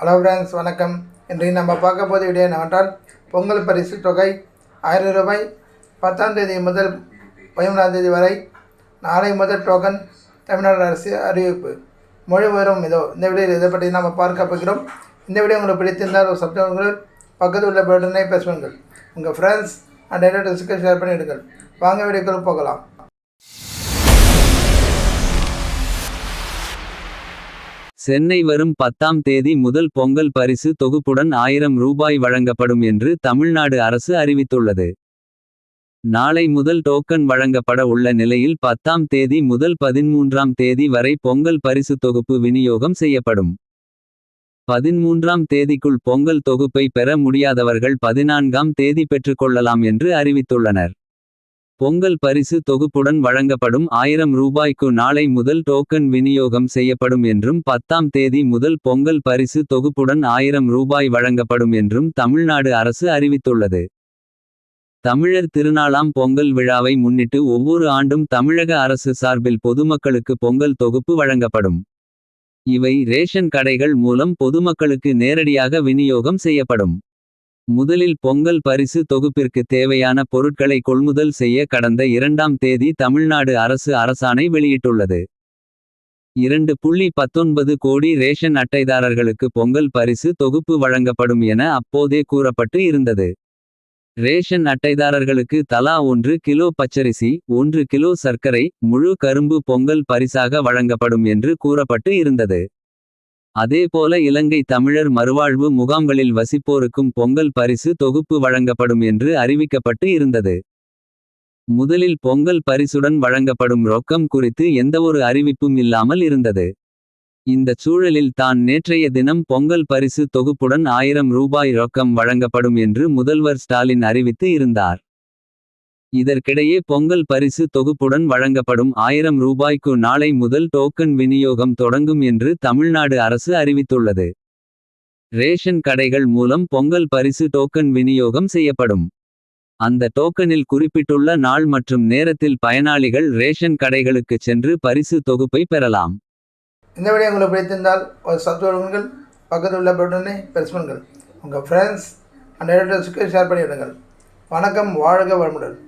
Hello friends வணக்கம். இன்றைக்கு நம்ம பார்க்க போது வீடியோ என்னவென்றால் பொங்கல் பரிசு தொகை ஆயிரம் ரூபாய். பத்தாம் தேதி முதல் பதிமூணாம் தேதி வரை நாளை முதல் டோக்கன் தமிழ்நாடு அரசு அறிவிப்பு. மொழி உயரும் இதோ இந்த வீடியோவில் இதை பற்றி நம்ம பார்க்க போகிறோம். இந்த வீடியோ உங்களுக்கு பிடித்திருந்தால் ஒரு சப்ஸ்கிரைபர்கள் பக்கத்தில் உள்ள பட்டனை பேசுவாங்கள் உங்கள் ஃப்ரெண்ட்ஸ் அண்ட் ரிலேட்டிவ்ஸுக்கு ஷேர் பண்ணிவிடுங்கள் வாங்க வீடியோக்குள் போகலாம். சென்னை வரும் பத்தாம் தேதி முதல் பொங்கல் பரிசு தொகுப்புடன் ஆயிரம் ரூபாய் வழங்கப்படும் என்று தமிழ்நாடு அரசு அறிவித்துள்ளது. நாளை முதல் டோக்கன் வழங்கப்பட உள்ள நிலையில் பத்தாம் தேதி முதல் பதின்மூன்றாம் தேதி வரை பொங்கல் பரிசு தொகுப்பு விநியோகம் செய்யப்படும். பதின்மூன்றாம் தேதிக்குள் பொங்கல் தொகுப்பை பெற முடியாதவர்கள் பதினான்காம் தேதி பெற்றுக்கொள்ளலாம் என்று அறிவித்துள்ளனர். பொங்கல் பரிசு தொகுப்புடன் வழங்கப்படும் ஆயிரம் ரூபாய்க்கு நாளை முதல் டோக்கன் விநியோகம் செய்யப்படும் என்றும் பத்தாம் தேதி முதல் பொங்கல் பரிசு தொகுப்புடன் ஆயிரம் ரூபாய் வழங்கப்படும் என்றும் தமிழ்நாடு அரசு அறிவித்துள்ளது. தமிழர் திருநாளாம் பொங்கல் விழாவை முன்னிட்டு ஒவ்வொரு ஆண்டும் தமிழக அரசு சார்பில் பொதுமக்களுக்கு பொங்கல் தொகுப்பு வழங்கப்படும். இவை ரேஷன் கடைகள் மூலம் பொதுமக்களுக்கு நேரடியாக விநியோகம் செய்யப்படும். முதலில் பொங்கல் பரிசு தொகுப்பிற்கு தேவையான பொருட்களை கொள்முதல் செய்ய கடந்த இரண்டாம் தேதி தமிழ்நாடு அரசு அரசாணை வெளியிட்டுள்ளது. இரண்டு புள்ளி பத்தொன்பது கோடி ரேஷன் அட்டைதாரர்களுக்கு பொங்கல் பரிசு தொகுப்பு வழங்கப்படும் என அப்போதே கூறப்பட்டு இருந்தது. ரேஷன் அட்டைதாரர்களுக்கு தலா ஒன்று கிலோ பச்சரிசி ஒன்று கிலோ சர்க்கரை முழு கரும்பு பொங்கல் பரிசாக வழங்கப்படும் என்று கூறப்பட்டு இருந்தது. அதேபோல இலங்கை தமிழர் மறுவாழ்வு முகாம்களில் வசிப்போருக்கும் பொங்கல் பரிசு தொகுப்பு வழங்கப்படும் என்று அறிவிக்கப்பட்டு இருந்தது. முதலில் பொங்கல் பரிசுடன் வழங்கப்படும் ரொக்கம் குறித்து எந்தவொரு அறிவிப்பும் இல்லாமல் இருந்தது. இந்தச் சூழலில் தான் நேற்றைய தினம் பொங்கல் பரிசு தொகுப்புடன் ஆயிரம் ரூபாய் ரொக்கம் வழங்கப்படும் என்று முதல்வர் ஸ்டாலின் அறிவித்து இருந்தார். இதற்கிடையே பொங்கல் பரிசு தொகுப்புடன் வழங்கப்படும் ஆயிரம் ரூபாய்க்கு நாளை முதல் டோக்கன் விநியோகம் தொடங்கும் என்று தமிழ்நாடு அரசு அறிவித்துள்ளது. ரேஷன் கடைகள் மூலம் பொங்கல் பரிசு டோக்கன் விநியோகம் செய்யப்படும். அந்த டோக்கனில் குறிப்பிட்டுள்ள நாள் மற்றும் நேரத்தில் பயனாளிகள் ரேஷன் கடைகளுக்கு சென்று பரிசு தொகுப்பை பெறலாம். இந்த வீடியோ உங்களுக்கு பிடித்திருந்தால் ஒரு சப்ஸ்கிரைபர்கள் பக்கத்தில் உள்ள பட்டனை பிரஸ் பண்ணுங்கள் உங்கள் ஃப்ரெண்ட்ஸ் அண்ட் ரிலேட்டிவ்ஸுக்கு ஷேர் பண்ணிவிடுங்கள் வணக்கம் வாழ்க வளமுடன்